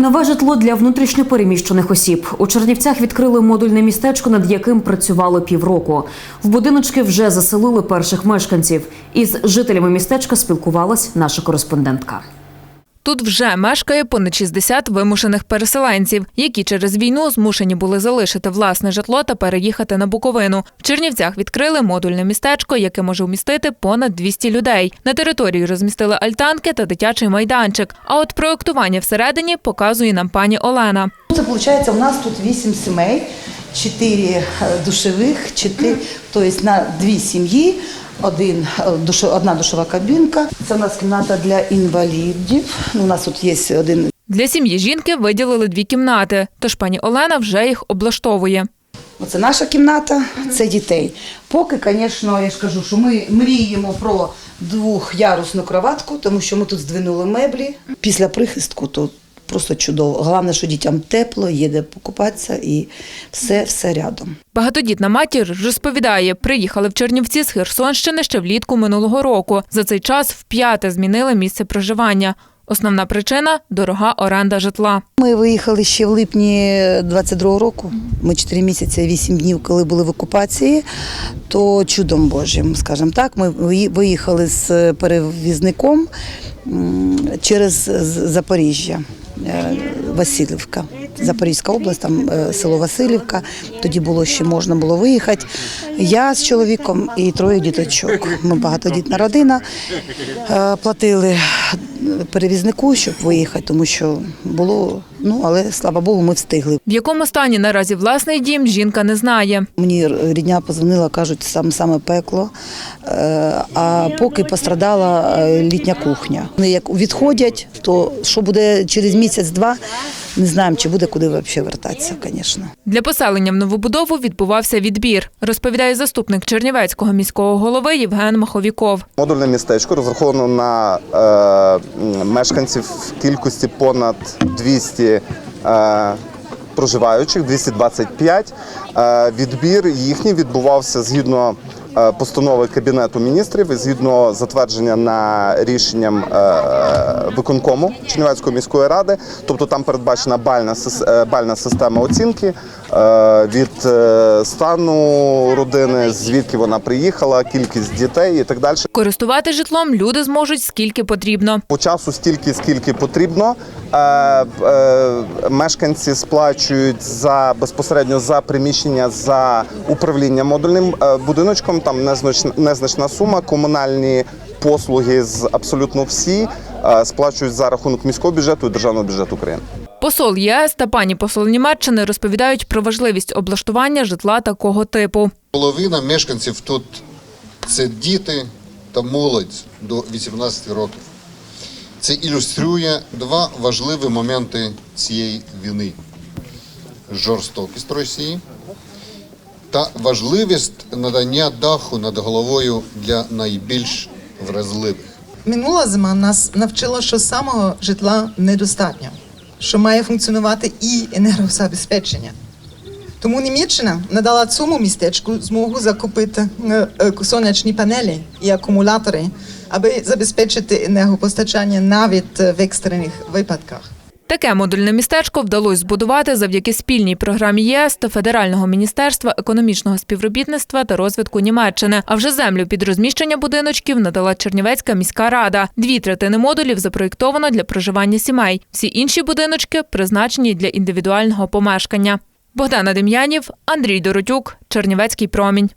Нове житло для внутрішньопереміщених осіб. У Чернівцях відкрили модульне містечко, над яким працювали півроку. В будиночки вже заселили перших мешканців. Із жителями містечка спілкувалась наша кореспондентка. Тут вже мешкає понад 60 вимушених переселенців, які через війну змушені були залишити власне житло та переїхати на Буковину. В Чернівцях відкрили модульне містечко, яке може вмістити понад 200 людей. На території розмістили альтанки та дитячий майданчик. А от проектування всередині показує нам пані Олена. Це виходить, у нас тут 8 сімей, 4 душових, 4, тобто на дві сім'ї, один, е, душ- одна душова кабінка. Це у нас кімната для інвалідів. У нас тут є один Для сім'ї жінки виділили дві кімнати, тож пані Олена вже їх облаштовує. Оце наша кімната, це дітей. Поки, звісно, я ж кажу, що ми мріємо про двохярусну кроватку, тому що ми тут здвинули меблі. Після прихистку то просто чудово. Головне, що дітям тепло, є де покупатися і все, все рядом. Багатодітна матір розповідає, приїхали в Чернівці з Херсонщини ще влітку минулого року. За цей час вп'яте змінили місце проживання. Основна причина дорога оренда житла. Ми виїхали ще в липні 22-го року. Ми 4 місяці, 8 днів, коли були в окупації, то чудом Божим, скажімо так, ми виїхали з перевізником через Запоріжжя. Yeah. Васильівка, Запорізька область, там е, село Васильівка. Тоді було ще можна було виїхати. Я з чоловіком і троє діточок. Ми багатодітна родина. Е, Платили перевізнику, щоб виїхати, тому що було, ну але слава Богу, ми встигли. В якому стані наразі власний дім жінка не знає. Мені рідня позвонила, кажуть, сам саме пекло. Е, А поки пострадала літня кухня. Вони як відходять, то що буде через місяць-два, не знаємо, чи буде куди взагалі вертатися, звісно. Для поселення в новобудову відбувався відбір, розповідає заступник Чернівецького міського голови Євген Маховіков. Модульне містечко розраховано на е, мешканців в кількості понад 200 е, проживаючих, 225. Е, відбір їхній відбувався згідно постанови Кабінету міністрів і згідно затвердження на рішенням е, виконкому Чернівецької міської ради. Тобто там передбачена бальна, е, система оцінки е, від е, стану родини, звідки вона приїхала, кількість дітей і так далі. Користувати житлом люди зможуть скільки потрібно. По часу стільки, скільки потрібно. Е, е, мешканці сплачують за безпосередньо за приміщення за управління модульним е, будиночком. Там незначна, незначна сума. Комунальні послуги з абсолютно всі е, сплачують за рахунок міського бюджету і державного бюджету України. Посол ЄС та пані посол Німеччини розповідають про важливість облаштування житла такого типу. Половина мешканців тут це діти та молодь до 18 років. Це ілюструє два важливі моменти цієї війни: жорстокість Росії та важливість надання даху над головою для найбільш вразливих. Минула зима нас навчила, що самого житла недостатньо, що має функціонувати і енергозабезпечення. Тому Німеччина надала цьому містечку змогу закупити е, е, сонячні панелі і акумулятори, аби забезпечити енергопостачання навіть е, в екстрених випадках. Таке модульне містечко вдалося збудувати завдяки спільній програмі ЄС та Федерального міністерства економічного співробітництва та розвитку Німеччини. А вже землю під розміщення будиночків надала Чернівецька міська рада. Дві третини модулів запроєктовано для проживання сімей. Всі інші будиночки призначені для індивідуального помешкання. Богдана Дем'янів, Андрій Доротюк, Чернівецький промінь.